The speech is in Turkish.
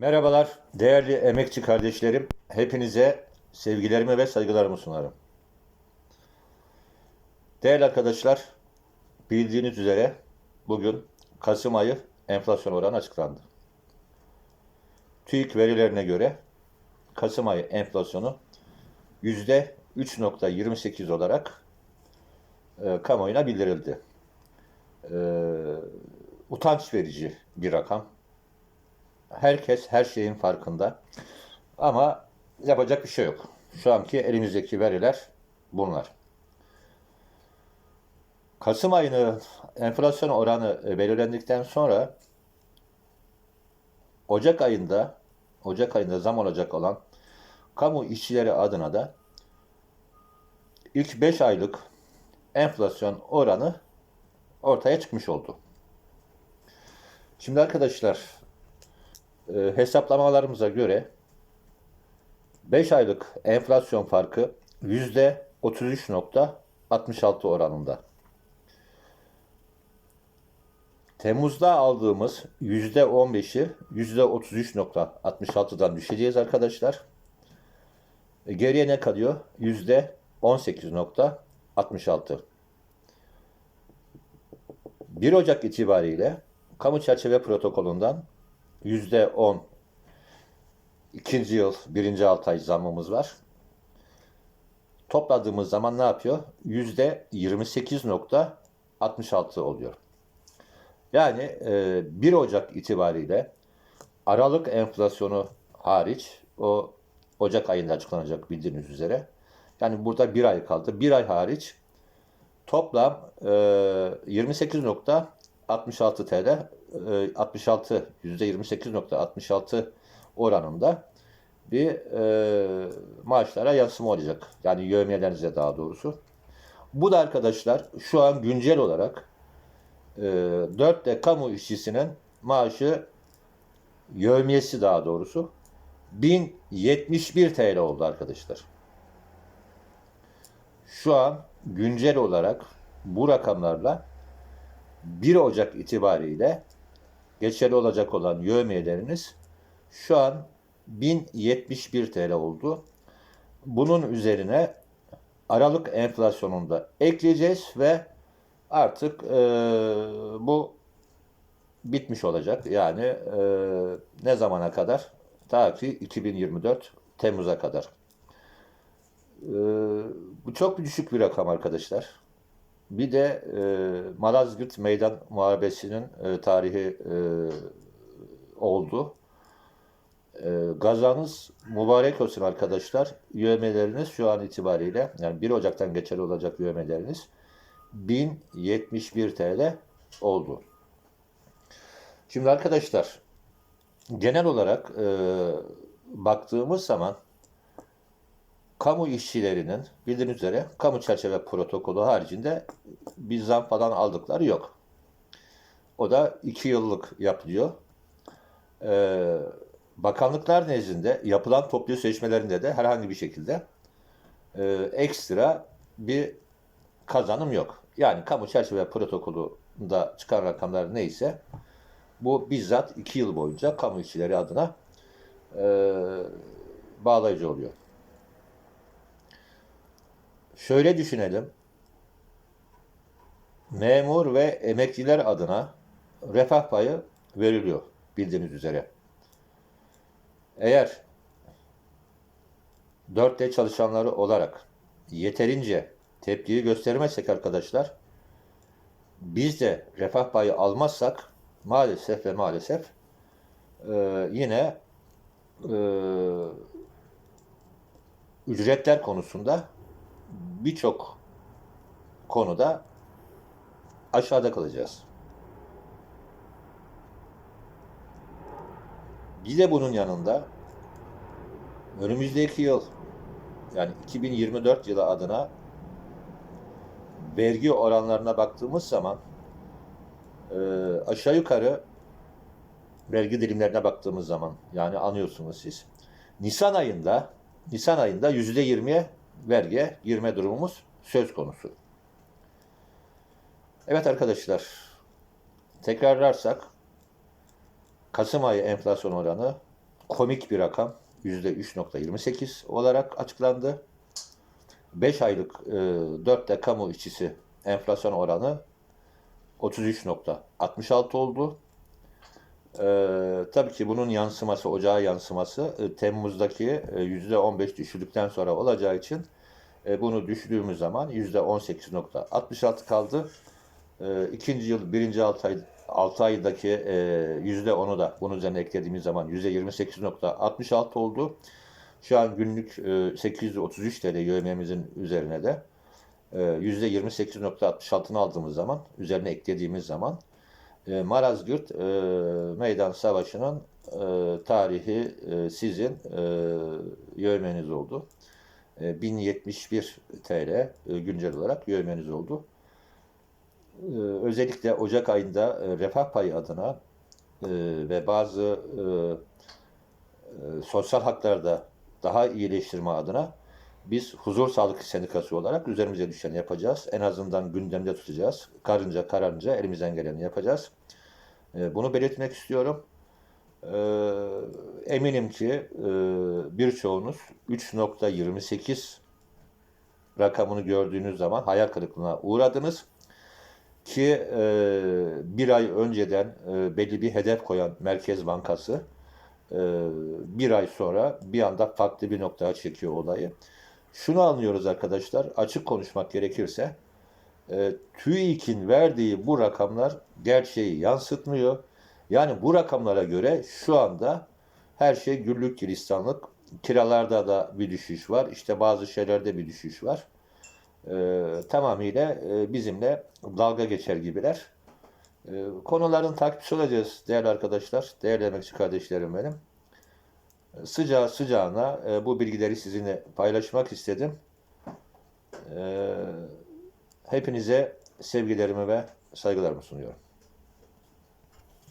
Merhabalar değerli emekçi kardeşlerim. Hepinize sevgilerimi ve saygılarımı sunarım. Değerli arkadaşlar, bildiğiniz üzere bugün Kasım ayı enflasyon oranı açıklandı. TÜİK verilerine göre Kasım ayı enflasyonu %3.28 olarak e, kamuoyuna bildirildi. E, utanç verici bir rakam. Herkes her şeyin farkında. Ama yapacak bir şey yok. Şu anki elimizdeki veriler bunlar. Kasım ayını enflasyon oranı e, belirlendikten sonra Ocak ayında Ocak ayında zam olacak olan kamu işçileri adına da ilk 5 aylık enflasyon oranı ortaya çıkmış oldu. Şimdi arkadaşlar e, hesaplamalarımıza göre 5 aylık enflasyon farkı %33.66 oranında. Temmuz'da aldığımız %15'i %33.66'dan düşeceğiz arkadaşlar. E, Geriye ne kalıyor? %18.66. 1 Ocak itibariyle kamu çerçeve protokolünden %10 ikinci yıl birinci altı ay zammımız var. Topladığımız zaman ne yapıyor? %28.66 oluyor. Yani e, 1 Ocak itibariyle Aralık enflasyonu hariç o Ocak ayında açıklanacak bildiğiniz üzere. Yani burada bir ay kaldı. Bir ay hariç toplam e, 28.66 TL e, 66 %28.66 oranında bir e, maaşlara yansıma olacak. Yani yövmiyelerinize daha doğrusu. Bu da arkadaşlar şu an güncel olarak e, 4 de kamu işçisinin maaşı yövmiyesi daha doğrusu 1071 TL oldu arkadaşlar. Şu an güncel olarak bu rakamlarla 1 Ocak itibariyle geçerli olacak olan yövmiyeleriniz şu an 1071 TL oldu. Bunun üzerine Aralık enflasyonunda ekleyeceğiz ve artık e, bu bitmiş olacak. Yani e, ne zamana kadar? Ta ki 2024 Temmuz'a kadar. E, bu çok düşük bir rakam arkadaşlar. Bir de e, Malazgirt Meydan Muharebesi'nin e, tarihi e, oldu. E, gazanız mübarek olsun arkadaşlar. Yövmeleriniz şu an itibariyle yani 1 Ocak'tan geçerli olacak yövmeleriniz 1071 TL oldu. Şimdi arkadaşlar genel olarak e, baktığımız zaman kamu işçilerinin bildiğiniz üzere kamu çerçeve protokolü haricinde bir zam falan aldıkları yok. O da iki yıllık yapılıyor. Ee, bakanlıklar nezdinde yapılan toplu seçmelerinde de herhangi bir şekilde e, ekstra bir kazanım yok. Yani kamu çerçeve protokolünde çıkan rakamlar neyse bu bizzat iki yıl boyunca kamu işçileri adına e, bağlayıcı oluyor. Şöyle düşünelim. Memur ve emekliler adına refah payı veriliyor bildiğiniz üzere. Eğer 4D çalışanları olarak yeterince tepkiyi göstermezsek arkadaşlar biz de refah payı almazsak maalesef ve maalesef e, yine e, ücretler konusunda birçok konuda aşağıda kalacağız. Bir de bunun yanında önümüzdeki yıl yani 2024 yılı adına vergi oranlarına baktığımız zaman e, aşağı yukarı vergi dilimlerine baktığımız zaman yani anlıyorsunuz siz. Nisan ayında Nisan ayında yüzde yirmiye vergiye girme durumumuz söz konusu. Evet arkadaşlar, tekrarlarsak Kasım ayı enflasyon oranı komik bir rakam %3.28 olarak açıklandı. 5 aylık e, 4'te kamu işçisi enflasyon oranı 33.66 oldu. Ee, tabii ki bunun yansıması, ocağa yansıması e, Temmuz'daki e, %15 düşürdükten sonra olacağı için e, bunu düşürdüğümüz zaman %18.66 kaldı. E, ikinci yıl, birinci 6 ay, 6 aydaki e, %10'u da bunun üzerine eklediğimiz zaman %28.66 oldu. Şu an günlük e, 833 TL yövmemizin üzerine de e, %28.66'ını aldığımız zaman, üzerine eklediğimiz zaman e, Malazgirt e, Meydan Savaşı'nın e, tarihi e, sizin e, yövmeniz oldu. E, 1071 TL e, güncel olarak yövmeniz oldu. E, özellikle Ocak ayında e, refah payı adına e, ve bazı e, e, sosyal haklarda daha iyileştirme adına biz Huzur Sağlık Sendikası olarak üzerimize düşeni yapacağız. En azından gündemde tutacağız. Karınca kararınca elimizden geleni yapacağız. E, Bunu belirtmek istiyorum. E, Eminim ki e, birçoğunuz 3.28 rakamını gördüğünüz zaman hayal kırıklığına uğradınız. Ki e, bir ay önceden e, belli bir hedef koyan Merkez Bankası bir ay sonra bir anda farklı bir noktaya çekiyor olayı. Şunu anlıyoruz arkadaşlar, açık konuşmak gerekirse, e, TÜİK'in verdiği bu rakamlar gerçeği yansıtmıyor. Yani bu rakamlara göre şu anda her şey güllük gülistanlık. Kiralarda da bir düşüş var, işte bazı şeylerde bir düşüş var. E, tamamıyla e, bizimle dalga geçer gibiler. E, konuların takipçisi olacağız değerli arkadaşlar, değerli emekçi kardeşlerim benim. Sıcağı sıcağına e, bu bilgileri sizinle paylaşmak istedim. E, hepinize sevgilerimi ve saygılarımı sunuyorum.